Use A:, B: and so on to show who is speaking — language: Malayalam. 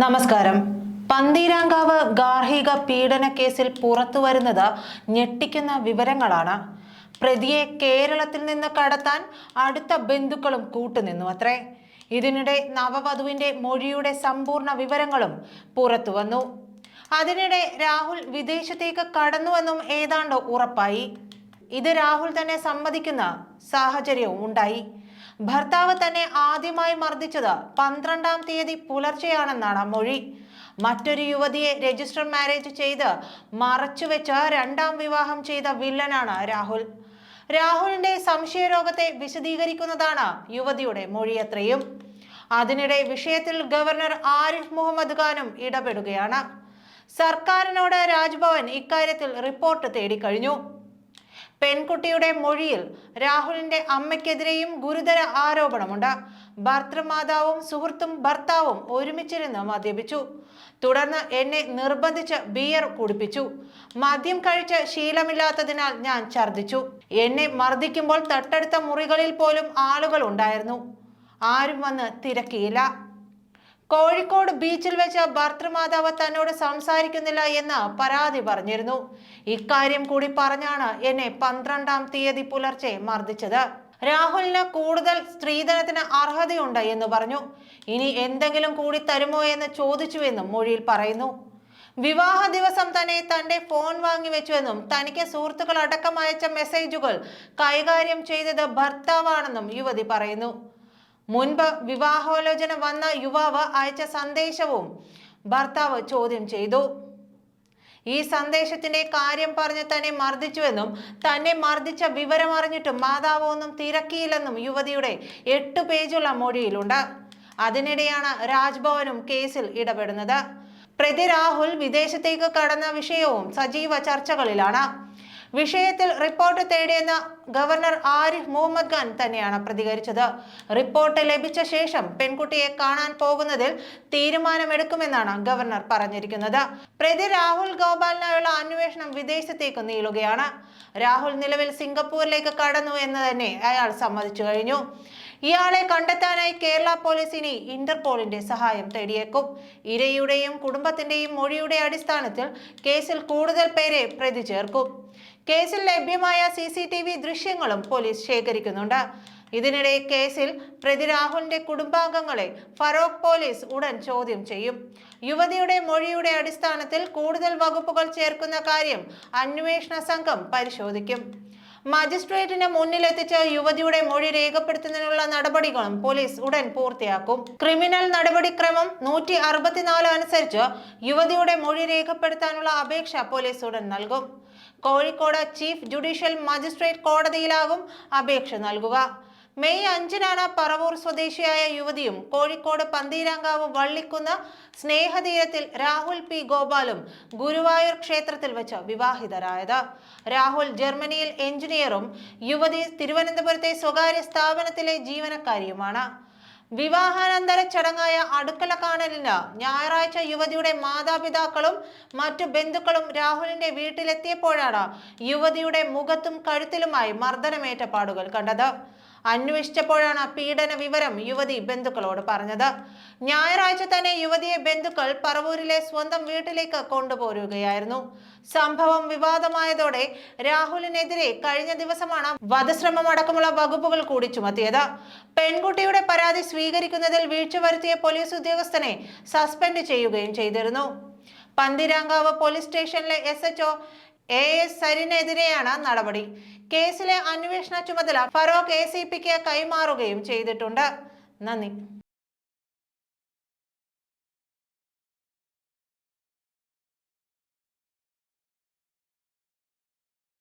A: നമസ്കാരം. പന്തീരാങ്കാവ് ഗാർഹിക പീഡന കേസിൽ പുറത്തു വരുന്നത് ഞെട്ടിക്കുന്ന വിവരങ്ങളാണ്. പ്രതിയെ കേരളത്തിൽ നിന്ന് കടത്താൻ അടുത്ത ബന്ധുക്കളും കൂട്ടുനിന്നു അത്രേ. ഇതിനിടെ നവവധുവിന്റെ മൊഴിയുടെ സമ്പൂർണ വിവരങ്ങളും പുറത്തു വന്നു. അതിനിടെ രാഹുൽ വിദേശത്തേക്ക് കടന്നുവെന്നും ഏതാണ്ട് ഉറപ്പായി. ഇത് രാഹുൽ തന്നെ സമ്മതിക്കുന്ന സാഹചര്യവും ഉണ്ടായി. ഭർത്താവ് തന്നെ ആദ്യമായി മർദ്ദിച്ചത് പന്ത്രണ്ടാം തീയതി പുലർച്ചെയാണെന്നാണ് മൊഴി. മറ്റൊരു യുവതിയെ രജിസ്റ്റർ മാരേജ് ചെയ്ത് മറച്ചുവെച്ച രണ്ടാം വിവാഹം ചെയ്ത വില്ലനാണ് രാഹുൽ. രാഹുലിന്റെ സംശയരോഗത്തെ വിശദീകരിക്കുന്നതാണ് യുവതിയുടെ മൊഴിയത്രയും. അതിനിടെ വിഷയത്തിൽ ഗവർണർ ആരിഫ് മുഹമ്മദ് ഖാനും ഇടപെടുകയാണ്. സർക്കാരിനോട് രാജ്ഭവൻ ഇക്കാര്യത്തിൽ റിപ്പോർട്ട് തേടിക്കഴിഞ്ഞു. പെൺകുട്ടിയുടെ മൊഴിയിൽ രാഹുലിന്റെ അമ്മയ്ക്കെതിരെയും ഗുരുതര ആരോപണമുണ്ട്. ഭർത്തൃമാതാവും സുഹൃത്തും ഭർത്താവും ഒരുമിച്ചിരുന്ന് മദ്യപിച്ചു. തുടർന്ന് എന്നെ നിർബന്ധിച്ച് ബിയർ കുടിപ്പിച്ചു. മദ്യം കഴിച്ച് ശീലമില്ലാത്തതിനാൽ ഞാൻ ഛർദിച്ചു എന്നെ മർദ്ദിക്കുമ്പോൾ തട്ടടുത്ത മുറികളിൽ പോലും ആളുകൾ ഉണ്ടായിരുന്നു. ആരും വന്ന് തിരക്കിയില്ല. കോഴിക്കോട് ബീച്ചിൽ വെച്ച് ഭർത്തൃമാതാവ് തന്നോട് സംസാരിക്കുന്നില്ല എന്ന് പരാതി പറഞ്ഞിരുന്നു. ഇക്കാര്യം കൂടി പറഞ്ഞാണ് എന്നെ പന്ത്രണ്ടാം തീയതി പുലർച്ചെ മർദ്ദിച്ചത്. രാഹുലിന് കൂടുതൽ സ്ത്രീധനത്തിന് അർഹതയുണ്ട് എന്ന് പറഞ്ഞു. ഇനി എന്തെങ്കിലും കൂടി തരുമോ എന്ന് ചോദിച്ചുവെന്നും മൊഴിയിൽ പറയുന്നു. വിവാഹ ദിവസം തന്നെ തന്റെ ഫോൺ വാങ്ങിവെച്ചുവെന്നും തനിക്ക് സുഹൃത്തുക്കൾ അടക്കം അയച്ച മെസ്സേജുകൾ കൈകാര്യം ചെയ്തത് ഭർത്താവാണെന്നും യുവതി പറയുന്നു. മുൻപ് വിവാഹാലോചന വന്ന യുവാവ് അയച്ച സന്ദേശവും ഭർത്താവ് ചോദ്യം ചെയ്തു. ഈ സന്ദേശത്തിന്റെ കാര്യം പറഞ്ഞ് തന്നെ മർദ്ദിച്ചുവെന്നും തന്നെ മർദ്ദിച്ച വിവരം അറിഞ്ഞിട്ടും മാതാവ് ഒന്നും തിരക്കിയില്ലെന്നും യുവതിയുടെ എട്ട് പേജുള്ള മൊഴിയിലുണ്ട്. അതിനിടെയാണ് രാജ്ഭവനും കേസിൽ ഇടപെടുന്നത്. പ്രതി രാഹുൽ വിദേശത്തേക്ക് കടന്ന വിഷയവും സജീവ ചർച്ചകളിലാണ്. വിഷയത്തിൽ റിപ്പോർട്ട് തേടിയെന്ന് ഗവർണർ ആരിഫ് മുഹമ്മദ് ഖാൻ തന്നെയാണ് പ്രതികരിച്ചത്. റിപ്പോർട്ട് ലഭിച്ച ശേഷം പെൺകുട്ടിയെ കാണാൻ പോകുന്നതിൽ തീരുമാനമെടുക്കുമെന്നാണ് ഗവർണർ പറഞ്ഞിരിക്കുന്നത്. പ്രതി രാഹുൽ ഗോപാലിനായുള്ള അന്വേഷണം വിദേശത്തേക്ക് നീളുകയാണ്. രാഹുൽ നിലവിൽ സിംഗപ്പൂരിലേക്ക് കടന്നു എന്ന് തന്നെ അയാൾ സമ്മതിച്ചു കഴിഞ്ഞു. ഇയാളെ കണ്ടെത്താനായി കേരള പോലീസ് ഇനി ഇന്റർപോളിന്റെ സഹായം തേടിയേക്കും. ഇരയുടെയും കുടുംബത്തിന്റെയും മൊഴിയുടെ അടിസ്ഥാനത്തിൽ കേസിൽ കൂടുതൽ പേരെ പ്രതി ചേർക്കും. കേസിൽ ലഭ്യമായ സി സി ടി വി ദൃശ്യങ്ങളും പോലീസ് ശേഖരിക്കുന്നുണ്ട്. ഇതിനിടെ കേസിൽ പ്രതി രാഹുലിന്റെ കുടുംബാംഗങ്ങളെ ഫറോക്ക് പോലീസ് ഉടൻ ചോദ്യം ചെയ്യും. യുവതിയുടെ മൊഴിയുടെ അടിസ്ഥാനത്തിൽ കൂടുതൽ വകുപ്പുകൾ ചേർക്കുന്ന കാര്യം അന്വേഷണ സംഘം പരിശോധിക്കും. മജിസ്ട്രേറ്റിന് മുന്നിലെത്തിച്ച് യുവതിയുടെ മൊഴി രേഖപ്പെടുത്തുന്നതിനുള്ള നടപടികളും പോലീസ് ഉടൻ പൂർത്തിയാക്കും. ക്രിമിനൽ നടപടിക്രമം നൂറ്റി അറുപത്തിനാല് അനുസരിച്ച് യുവതിയുടെ മൊഴി രേഖപ്പെടുത്താനുള്ള അപേക്ഷ പോലീസ് ഉടൻ നൽകും. കോഴിക്കോട് ചീഫ് ജുഡീഷ്യൽ മജിസ്ട്രേറ്റ് കോടതിയിലാകും അപേക്ഷ നൽകുക. മെയ് അഞ്ചിനാണ് പറവൂർ സ്വദേശിയായ യുവതിയും കോഴിക്കോട് പന്തീരാങ്കാവ് വള്ളിക്കുന്ന് സ്നേഹതീരത്തിൽ രാഹുൽ പി ഗോപാലും ഗുരുവായൂർ ക്ഷേത്രത്തിൽ വെച്ച് വിവാഹിതരായത്. രാഹുൽ ജർമ്മനിയിൽ എഞ്ചിനീയറും യുവതി തിരുവനന്തപുരത്തെ സ്വകാര്യ സ്ഥാപനത്തിലെ ജീവനക്കാരിയുമാണ്. വിവാഹാനന്തര ചടങ്ങായ അടുക്കള കാണലിന് ഞായറാഴ്ച യുവതിയുടെ മാതാപിതാക്കളും മറ്റു ബന്ധുക്കളും രാഹുലിന്റെ വീട്ടിലെത്തിയപ്പോഴാണ് യുവതിയുടെ മുഖത്തും കഴുത്തിലുമായി മർദ്ദനമേറ്റ പാടുകൾ കണ്ടത്. അന്വേഷിച്ചപ്പോഴാണ് പീഡന വിവരം യുവതി ബന്ധുക്കളോട് പറഞ്ഞത്. ഞായറാഴ്ച തന്നെ യുവതിയെ ബന്ധുക്കൾ പറവൂരിലെ സ്വന്തം വീട്ടിലേക്ക് കൊണ്ടുപോരുകയായിരുന്നു. സംഭവം വിവാദമായതോടെ രാഹുലിനെതിരെ കഴിഞ്ഞ ദിവസമാണ് വധശ്രമം അടക്കമുള്ള വകുപ്പുകൾ കൂടി ചുമത്തിയത്. പെൺകുട്ടിയുടെ പരാതി സ്വീകരിക്കുന്നതിൽ വീഴ്ച വരുത്തിയ പോലീസ് ഉദ്യോഗസ്ഥനെ സസ്പെൻഡ് ചെയ്യുകയും ചെയ്തിരുന്നു. പന്തിരാങ്കാവ് പോലീസ് സ്റ്റേഷനിലെ എസ് എച്ച്ഒ എ എസ് സരിനെതിരെയാണ് നടപടി. കേസിലെ അന്വേഷണ ചുമതല ഫറോക്ക് എ സി പിക്ക് കൈമാറുകയും ചെയ്തിട്ടുണ്ട്. നന്ദി.